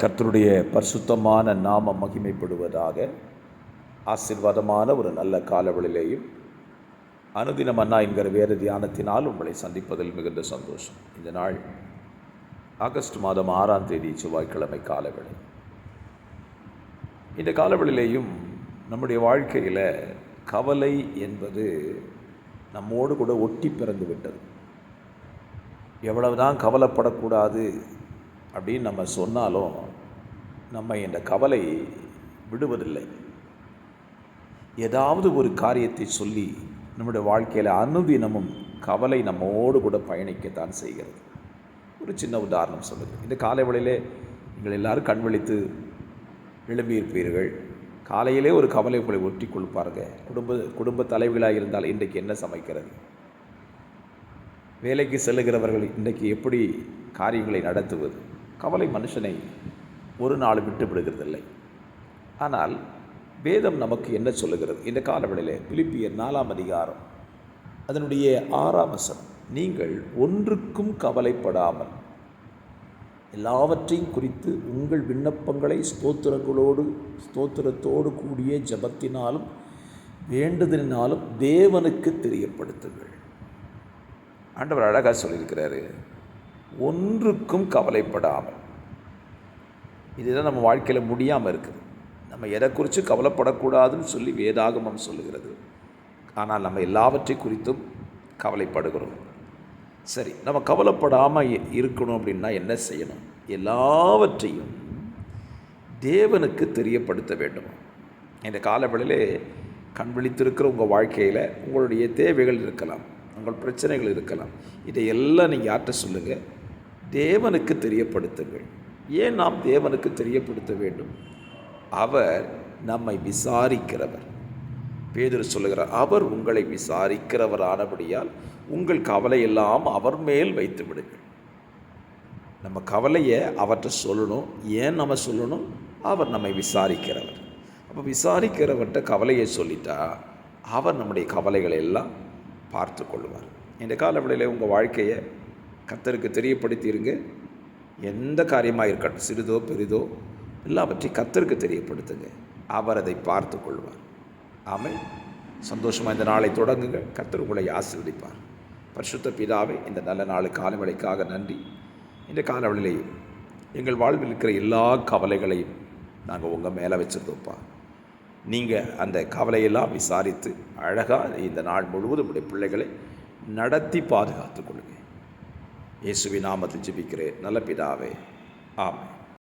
கர்த்தருடைய பரிசுத்தமான நாம மகிமைப்படுவதாக ஆசீர்வாதமான ஒரு நல்ல காலவழிலேயும் அனுதினம் அண்ணா என்கிற வேறு தியானத்தினால் உங்களை சந்திப்பதில் மிகுந்த சந்தோஷம். இந்த நாள் ஆகஸ்ட் மாதம் ஆறாம் தேதி செவ்வாய்க்கிழமை காலவெளி. இந்த காலவெளியிலேயும் நம்முடைய வாழ்க்கையில் கவலை என்பது நம்மோடு கூட ஒட்டி பிறந்து விட்டது. எவ்வளவுதான் கவலைப்படக்கூடாது அப்படின்னு நம்ம சொன்னாலும் நம்ம இந்த கவலை விடுவதில்லை. ஏதாவது ஒரு காரியத்தை சொல்லி நம்முடைய வாழ்க்கையில் அனுதினமும் கவலை நம்மோடு கூட பயணிக்கத்தான் செய்கிறது. ஒரு சின்ன உதாரணம் சொல்லுங்கள் இந்த காலை வேளையிலே நீங்கள் எல்லோரும் கண் விழித்து எழும்பியிருப்பீர்கள். காலையிலே ஒரு கவலை உங்களை ஒட்டி கொடுப்பாருங்க குடும்ப குடும்ப தலைவிகளாக இருந்தால் இன்றைக்கு என்ன சமைக்கிறது? வேலைக்கு செல்லுகிறவர்கள் இன்றைக்கு எப்படி காரியங்களை நடத்துவது? கவலை மனுஷனை ஒரு நாள் விட்டு விடுகிறதில்லை. ஆனால் வேதம் நமக்கு என்ன சொல்லுகிறது? இந்த காலவெளியிலே பிலிப்பியர் நாலாம் அதிகாரம் அதனுடைய ஆறாம் வசம் நீங்கள் ஒன்றுக்கும் கவலைப்படாமல் எல்லாவற்றையும் குறித்து உங்கள் விண்ணப்பங்களை ஸ்தோத்திரங்களோடு ஸ்தோத்திரத்தோடு கூடிய ஜபத்தினாலும் வேண்டுதலினாலும் தேவனுக்கு தெரியப்படுத்துங்கள். ஆண்டவர் அழகாக சொல்லியிருக்கிறாரு ஒன்றுக்கும் கவலைப்படாமல். இதுதான் நம்ம வாழ்க்கையில் முடியாமல் இருக்குது. நம்ம எதை குறித்து கவலைப்படக்கூடாதுன்னு சொல்லி வேதாகமம் சொல்லுகிறது. ஆனால் நம்ம எல்லாவற்றை குறித்தும் கவலைப்படுகிறோம். சரி நம்ம கவலைப்படாமல் இருக்கணும் அப்படின்னா என்ன செய்யணும்? எல்லாவற்றையும் தேவனுக்கு தெரியப்படுத்த வேண்டும். இந்த காலவெளியிலே கண் விழித்திருக்கிற உங்கள் வாழ்க்கையில் உங்களுடைய தேவைகள் இருக்கலாம். உங்கள் பிரச்சனைகள் இருக்கலாம். இதையெல்லாம் நீங்கள் யார்கிட்ட சொல்லுங்கள் தேவனுக்கு தெரியப்படுத்துங்கள். ஏன் நாம் தேவனுக்கு தெரியப்படுத்த வேண்டும்? அவர் நம்மை விசாரிக்கிறவர். பேதர் சொல்லுகிறார் அவர் உங்களை விசாரிக்கிறவர் ஆனபடியால் உங்கள் கவலையெல்லாம் அவர் மேல் வைத்து விடுங்கள். நம்ம கவலையை அவர்கிட்ட சொல்லணும். ஏன் நம்ம சொல்லணும்? அவர் நம்மை விசாரிக்கிறவர். அப்போ விசாரிக்கிறவர்கிட்ட கவலையை சொல்லிட்டா அவர் நம்முடைய கவலைகளை எல்லாம் பார்த்து கொள்வார். இந்த காலவெளியில் உங்கள் வாழ்க்கையை கத்தருக்கு தெரியப்படுத்தியிருங்க எந்த காரியமாக இருக்கட்டும் சிறிதோ பெரிதோ எல்லாவற்றையும் கத்தருக்கு தெரியப்படுத்துங்க. அவர் அதை பார்த்து கொள்வார். ஆமை சந்தோஷமாக இந்த நாளை தொடங்குங்க. கத்தர் உங்களை ஆசீர்வதிப்பார். பரிசுத்த பிதாவே இந்த நல்ல நாள் காலவேளைக்காக நன்றி. இந்த காலவெளியிலையும் எங்கள் வாழ்வில் இருக்கிற எல்லா கவலைகளையும் நாங்கள் உங்கள் மேலே வச்சுருந்தோப்பா. நீங்கள் அந்த கவலையெல்லாம் விசாரித்து அழகாக இந்த நாள் முழுவதும் உடைய பிள்ளைகளை நடத்தி பாதுகாத்து கொள்ளுங்கள் இயேசுவி நாமத்தில் ஜெபிக்கிறேன். நல்ல பிதாவே. ஆமாம்